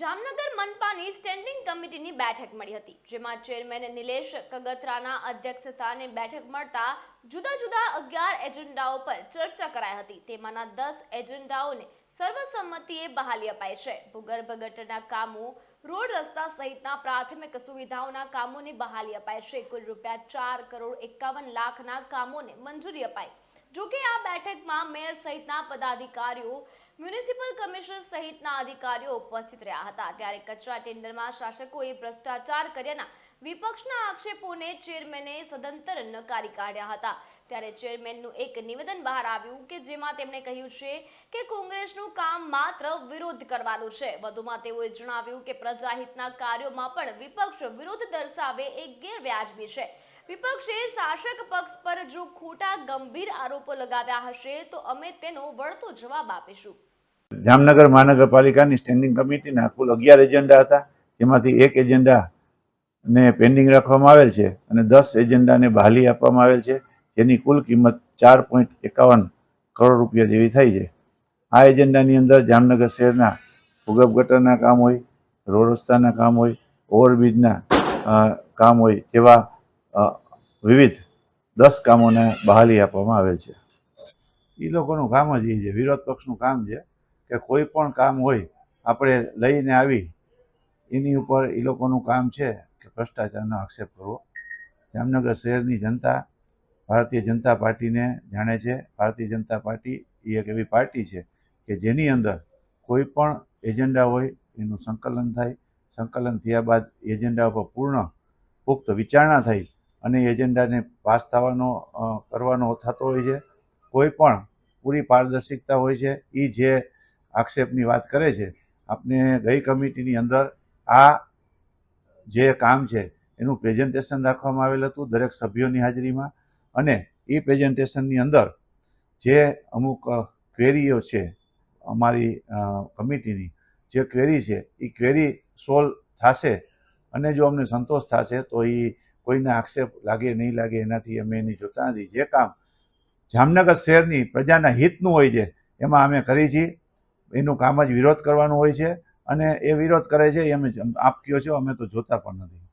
Jamnagar મનપાની standing કમિટીની બેઠક મળી હતી, જેમાં ચેરમેન નિલેશ કગથરાના અધ્યક્ષસ્થાને બેઠક મળતા જુદા જુદા અગિયાર એજન્ડાઓ પર ચર્ચા કરાઈ હતી. તેમાંના દસ એજન્ડાઓને સર્વસંમતિએ બહાલી અપાઈ છે. ભૂગર્ભ ગટરના કામો, રોડ રસ્તા સહિતના પ્રાથમિક સુવિધાઓના કામોને બહાલી અપાઈ છે. કુલ રૂપિયા ચાર કરોડ એકાવન લાખના કામોને મંજૂરી અપાઈ. જોકે આ બેઠકમાં મેયર સહિતના પદાધિકારીઓ મ્યુનિસિપલ કમિશનર સહિતના અધિકારીઓ ઉપસ્થિત રહ્યા હતા. ત્યારે કચરા ટેન્ડરમાં શાસકોએ ભ્રષ્ટાચાર કર્યાના વિપક્ષના આક્ષેપોને ચેરમેને સદંતર નકારી કાઢ્યા હતા. ત્યારે ચેરમેનનું એક નિવેદન બહાર આવ્યું કે જેમાં તેમણે કહ્યું છે કે કોંગ્રેસનું કામ માત્ર વિરોધ કરવાનું છે. વધુમાં તેઓએ જણાવ્યું કે પ્રજાહિતના કાર્યોમાં પણ વિપક્ષ વિરોધ દર્શાવે એ ગેરવ્યાજબી છે. વિપક્ષે શાસક પક્ષ પર જો ખોટા ગંભીર આરોપો લગાવ્યા હશે તો અમે તેનો વળતો જવાબ આપીશું. જામનગર મહાનગરપાલિકાની સ્ટેન્ડિંગ કમિટીના કુલ અગિયાર એજન્ડા હતા. જેમાંથી એક એજન્ડાને પેન્ડિંગ રાખવામાં આવેલ છે અને દસ એજન્ડાને બહાલી આપવામાં આવેલ છે. જેની કુલ કિંમત ચાર પોઈન્ટ એકાવન કરોડ રૂપિયા જેવી થઈ છે. આ એજન્ડાની અંદર જામનગર શહેરના ભૂગર્ભ ગટરના કામ હોય, રોડ રસ્તાના કામ હોય ઓવરબ્રિજના કામ હોય જેવા વિવિધ દસ કામોને બહાલી આપવામાં આવેલ છે. એ લોકોનું કામ જ એ છે. વિરોધ પક્ષનું કામ છે. કે કોઈ પણ કામ હોય, આપણે લઈને આવી, એની ઉપર એ લોકોનું કામ છે કે ભ્રષ્ટાચારનો આક્ષેપ કરવો. જામનગર શહેરની જનતા, ભારતીય જનતા પાર્ટીને જાણે છે, ભારતીય જનતા પાર્ટી એ એક એવી પાર્ટી છે કે જેની અંદર કોઈ પણ એજન્ડા હોય, એનું સંકલન થાય. સંકલન થયા બાદ એજન્ડા ઉપર પૂર્ણ પુખ્ત વિચારણા થઈ અને એજન્ડાને પાસ થવાનો કરવાનો થતો હોય છે. કોઈ પણ પૂરી પારદર્શિકતા હોય છે. એ જે આક્ષેપની વાત કરે છે, આપને ગઈ કમિટીની અંદર આ જે કામ છે, એનું પ્રેઝન્ટેશન રાખવામાં આવેલ હતું દરેક સભ્યોની હાજરીમાં. અને એ પ્રેઝન્ટેશનની અંદર જે અમુક ક્વેરીઓ છે અમારી કમિટીની, જે ક્વેરી છે, એ ક્વેરી સોલ્વ થશે અને જો અમને સંતોષ થશે તો એ કોઈને આક્ષેપ લાગે, નહીં લાગે, એનાથી અમે એની જોતા નથી. જે કામ જામનગર શહેરની પ્રજાના હિતનું હોય છે, એમાં અમે કરી છીએ. એનું કામ જ વિરોધ કરવાનું હોય છે અને એ વિરોધ કરે છે એ અમે આપ કયો છો? અમે તો જોતા પણ નથી.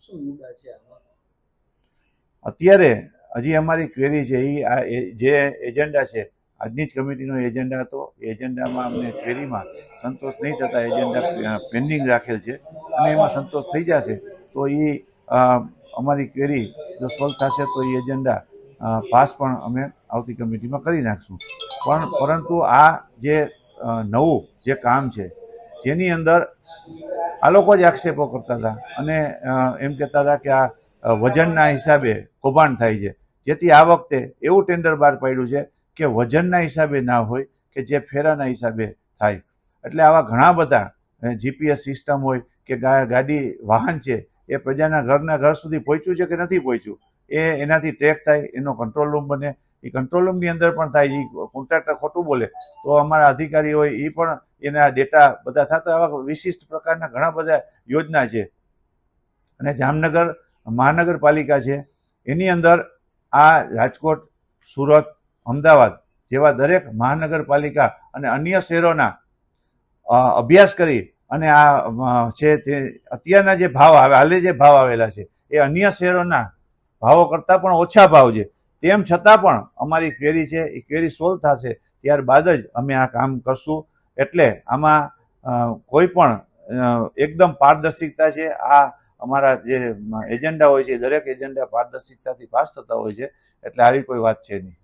શું મુદ્દા છે અત્યારે હજી અમારી ક્વેરી છે એ આ જે એજન્ડા છે આજની જ કમિટીનો એજન્ડા હતો. એજન્ડામાં અમને ક્વેરીમાં સંતોષ નહીં થતા એજન્ડા પેન્ડિંગ રાખેલ છે. અને એમાં સંતોષ થઈ જશે તો એ અમારી ક્વેરી જો સોલ્વ થશે તો એ એજન્ડા પાસ પણ અમે આવતી કમિટીમાં કરી નાખશું. પણ પરંતુ આ જે નવું જે કામ છે, જેની અંદર આ લોકો જ આક્ષેપો કરતા હતા અને એમ કહેતા હતા કે આ વજનના હિસાબે કૌભાંડ થાય છે. જેથી આ વખતે એવું ટેન્ડર બહાર પાડ્યું છે કે વજનના હિસાબે ના હોય કે જે ફેરાના હિસાબે થાય. એટલે આવા ઘણા બધા જીપીએસ સિસ્ટમ હોય કે ગાડી, વાહન છે, એ પ્રજાના ઘરના ઘર સુધી પહોંચ્યું છે કે નથી પહોંચ્યું? એ એનાથી ટ્રેક થાય, એનો કંટ્રોલ રૂમ બને એ કંટ્રોલ રૂમની અંદર પણ થાય એ કોન્ટ્રાક્ટર ખોટું બોલે તો અમારા અધિકારી હોય એ પણ એના ડેટા બધા થતા આવા વિશિષ્ટ પ્રકારના ઘણા બધા યોજના છે. અને જામનગર મહાનગરપાલિકા છે. એની અંદર આ રાજકોટ, સુરત, અમદાવાદ જેવા દરેક મહાનગરપાલિકા અને અન્ય શહેરોના અભ્યાસ કરી અને આ છે તે અત્યારના જે ભાવ આવે, હાલે જે ભાવ આવેલા છે, એ અન્ય શહેરોના ભાવો કરતાં પણ ઓછા ભાવ છે. તેમ છતાં પણ અમારી ક્વેરી છે, એ ક્વેરી સોલ્વ થશે ત્યારબાદ જ અમે આ કામ કરશું. એટલે આમાં કોઈ પણ એકદમ પારદર્શિકતા છે, આ અમારા જે એજન્ડા હોય છે દરેક એજન્ડા પારદર્શિકતાથી પાસ થતા હોય છે, એટલે આવી કોઈ વાત છે નહીં.